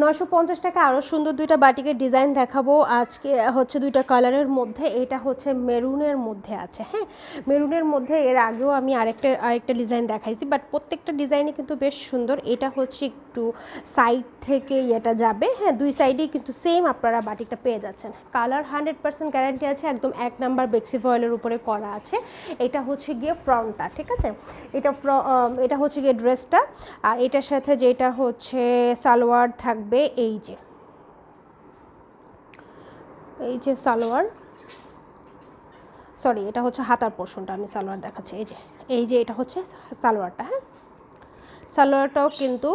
নয়শো পঞ্চাশ টাকা আরও সুন্দর দুইটা বাটিকের ডিজাইন দেখাবো। আজকে হচ্ছে দুইটা কালারের মধ্যে, এটা হচ্ছে মেরুনের মধ্যে আছে হ্যাঁ? মেরুনের মধ্যে এর আগেও আমি আরেকটা আরেকটা ডিজাইন দেখাইছি বাট প্রত্যেকটা ডিজাইনই কিন্তু বেশ সুন্দর। এটা হচ্ছে একটু সাইড থেকে এটা যাবে হ্যাঁ? দুই সাইডেই কিন্তু সেম আপনারা বাটিকটা পেয়ে যাচ্ছেন। কালার হান্ড্রেড পার্সেন্ট গ্যারান্টি আছে, একদম এক নাম্বার বেক্সি ফয়েলের উপরে করা আছে। এটা হচ্ছে গিয়ে ফ্রন্টটা ঠিক আছে? এটা এটা হচ্ছে গিয়ে ড্রেসটা আর এটার সাথে যেটা হচ্ছে সালোয়ার থাকবে এই যে। এই যে সালোয়ার। সরি এটা হচ্ছে হাতার পোর্শনটা, আমি সালোয়ার দেখাচ্ছি। এই যে এই যে এটা হচ্ছে সালোয়ারটা হ্যাঁ? সালোয়ারটাও কিন্তু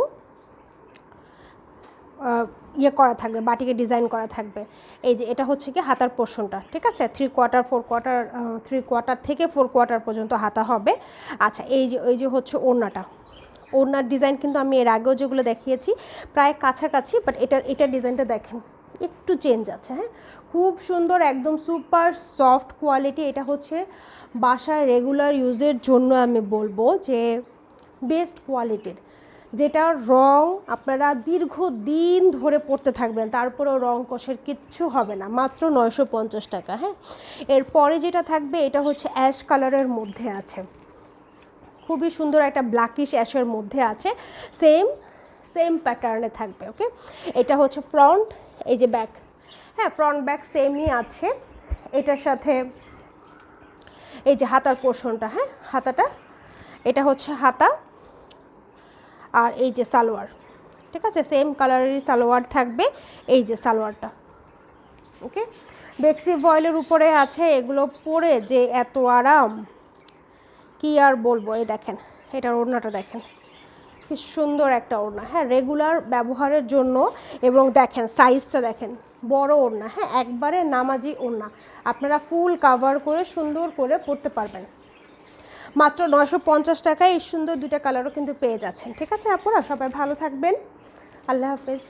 ইয়ে করা থাকবে, বাটিকে ডিজাইন করা থাকবে। এই যে, এটা হচ্ছে কি হাতার পোর্শনটা, ঠিক আছে? Three quarter four quarter three quarter থেকে ফোর কোয়ার্টার পর্যন্ত হাতা হবে। আচ্ছা এই যে এই যে হচ্ছে ওড়নাটা। ওড়নার ডিজাইন কিন্তু আমি এর আগেও যেগুলো দেখিয়েছি, প্রায় কাছাকাছি বাট এটার এটার ডিজাইনটা দেখেন, একটু চেঞ্জ আছে হ্যাঁ? খুব সুন্দর, একদম সুপার সফট কোয়ালিটি এটা হচ্ছে বাসায় রেগুলার ইউজের জন্য আমি বলব যে বেস্ট কোয়ালিটির যেটা রং আপনারা দীর্ঘদিন ধরে পড়তে থাকবেন, তারপরেও রং কষের কিচ্ছু হবে না, মাত্র নয়শো পঞ্চাশ টাকা হ্যাঁ? এরপরে যেটা থাকবে, এটা হচ্ছে অ্যাশ কালারের মধ্যে আছে। খুবই সুন্দর একটা ব্ল্যাকিশ অ্যাশের মধ্যে আছে। সেম সেম প্যাটার্নে থাকবে ওকে এটা হচ্ছে ফ্রন্ট এই যে ব্যাক হ্যাঁ ফ্রন্ট ব্যাক সেমই আছে। এটার সাথে এই যে হাতার পোর্শনটা হ্যাঁ? হাতাটা, এটা হচ্ছে হাতা আর এই যে সালোয়ার। ঠিক আছে? সেম কালারেরই সালোয়ার থাকবে, এই যে সালোয়ারটা ওকে বেক্সি ভয়েলের উপরে আছে, এগুলো পরে যে এত আরাম। কি আর বলব? এই দেখেন, এটার ওড়নাটা দেখেন। কি সুন্দর একটা ওড়না। হ্যাঁ রেগুলার ব্যবহারের জন্য এবং দেখেন সাইজটা দেখেন, বড় ওড়না। হ্যাঁ একবারে নামাজি ওড়না। আপনারা ফুল কাভার করে, সুন্দর করে পরতে পারবেন। মাত্র নয়শো পঞ্চাশ টাকায় এই সুন্দর দুইটা কালারও কিন্তু পেয়ে যাচ্ছেন। ঠিক আছে, আপুরা? সবাই ভালো থাকবেন। আল্লাহ হাফেজ।